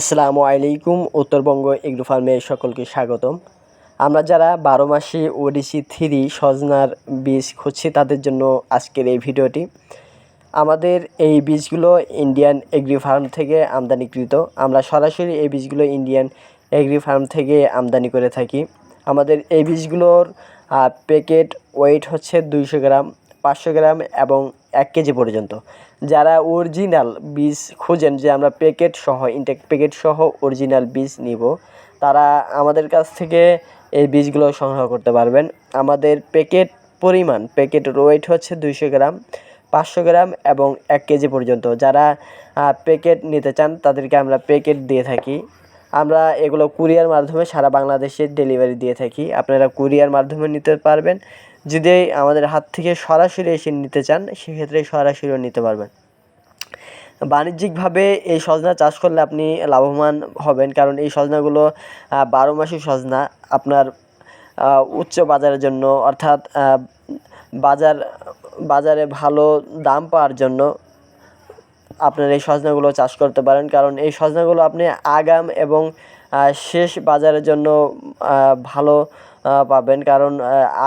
আসসালামু আলাইকুম, উত্তরবঙ্গ এগ্রো ফার্মে সকলকে স্বাগতম। আমরা যারা বারো মাসে ওডিসি থ্রি সজনার বীজ খুঁজছি, তাদের জন্য আজকের এই ভিডিওটি। আমাদের এই বীজগুলো ইন্ডিয়ান এগ্রি ফার্ম থেকে আমদানিকৃত। আমরা সরাসরি এই বীজগুলো ইন্ডিয়ান এগ্রি ফার্ম থেকে আমদানি করে থাকি। আমাদের এই বীজগুলোর প্যাকেট ওয়েট হচ্ছে দুইশো গ্রাম, পাঁচশো গ্রাম এবং এক কেজি পর্যন্ত। যারা অরিজিনাল বীজ খুঁজেন যে আমরা প্যাকেট সহ ইনটেক প্যাকেট সহ অরিজিনাল বীজ নিব, তারা আমাদের কাছ থেকে এই বীজগুলো সংগ্রহ করতে পারবেন। আমাদের প্যাকেট পরিমাণ প্যাকেট ওয়েট হচ্ছে দুইশো গ্রাম, পাঁচশো গ্রাম এবং এক কেজি পর্যন্ত। যারা প্যাকেট নিতে চান, তাদেরকে আমরা প্যাকেট দিয়ে থাকি। আমরা এগুলো কুরিয়ার মাধ্যমে সারা বাংলাদেশে ডেলিভারি দিয়ে থাকি। আপনারা কুরিয়ার মাধ্যমে নিতে পারবেন। যদি আমাদের হাত থেকে সরাসরি এসে নিতে চান, সেক্ষেত্রে সরাসরিও নিতে পারবেন। বাণিজ্যিকভাবে এই সজনা চাষ করলে আপনি লাভবান হবেন, কারণ এই সজনাগুলো বারো মাসি সজনা। আপনার উচ্চ বাজারের জন্য, অর্থাৎ বাজার, বাজারে ভালো দাম পাওয়ার জন্য আপনার এই সজনাগুলো চাষ করতে পারেন। কারণ এই সজনাগুলো আপনি আগাম এবং শেষ বাজারের জন্য ভালো পাবেন। কারণ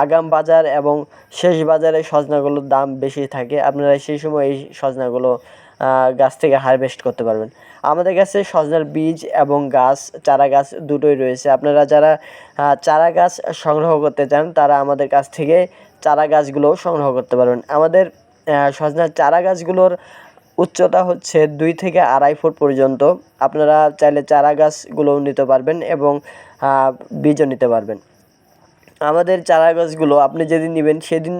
আগাম বাজার এবং শেষ বাজারে সজনাগুলোর দাম বেশি থাকে। আপনারা সেই সময় এই সজনাগুলো গাছ থেকে হারভেস্ট করতে পারবেন। আমাদের কাছে সজনার বীজ এবং গাছ, চারা গাছ দুটোই রয়েছে। আপনারা যারা চারা গাছ সংগ্রহ করতে চান, তারা আমাদের কাছ থেকে চারা গাছগুলোও সংগ্রহ করতে পারবেন। আমাদের সজনার চারা গাছগুলোর উচ্চতা হচ্ছে দুই থেকে আড়াই ফুট পর্যন্ত। আপনারা চাইলে চারা গাছগুলোও নিতে পারবেন এবং বীজও নিতে পারবেন। আমাদের চারা গাছগুলো আপনি যেদিন নেবেন সেদিন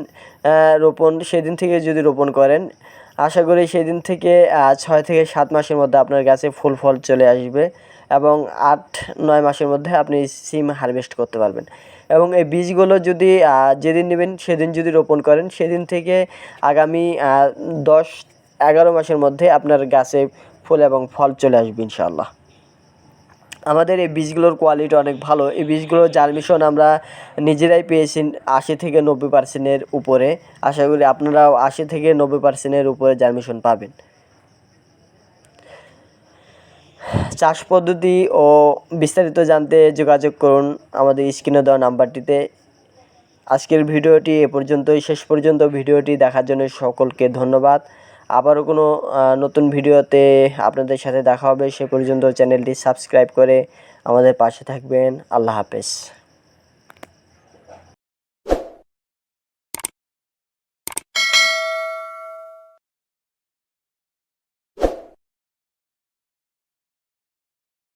রোপণ, সেদিন থেকে যদি রোপণ করেন, আশা করি সেদিন থেকে ছয় থেকে সাত মাসের মধ্যে আপনার গাছে ফুল ফল চলে আসবে এবং আট, নয় মাসের মধ্যে আপনি সিম হারভেস্ট করতে পারবেন। এবং এই বীজগুলো যদি যেদিন নেবেন সেদিন যদি রোপণ করেন, সেদিন থেকে আগামী দশ এগারো মাসের মধ্যে আপনার গাছে ফুল এবং ফল চলে আসবে ইনশাআল্লাহ। আমাদের এই বীজগুলোর কোয়ালিটি অনেক ভালো। এই বীজগুলোর জার্মিশন আমরা নিজেরাই পেয়েছি আশি থেকে নব্বই পার্সেন্টের উপরে। আশা করি আপনারাও আশি থেকে নব্বই পার্সেন্টের উপরে জার্মিশন পাবেন। চাষ পদ্ধতি ও বিস্তারিত জানতে যোগাযোগ করুন আমাদের স্ক্রিনে দেওয়া নাম্বারটিতে। আজকের ভিডিওটি এ পর্যন্তই। শেষ পর্যন্ত ভিডিওটি দেখার জন্য সকলকে ধন্যবাদ। আবারও কোনো নতুন ভিডিওতে আপনাদের সাথে দেখা হবে, সে পর্যন্ত চ্যানেলটি সাবস্ক্রাইব করে আমাদের পাশে থাকবেন। আল্লাহ হাফেজ।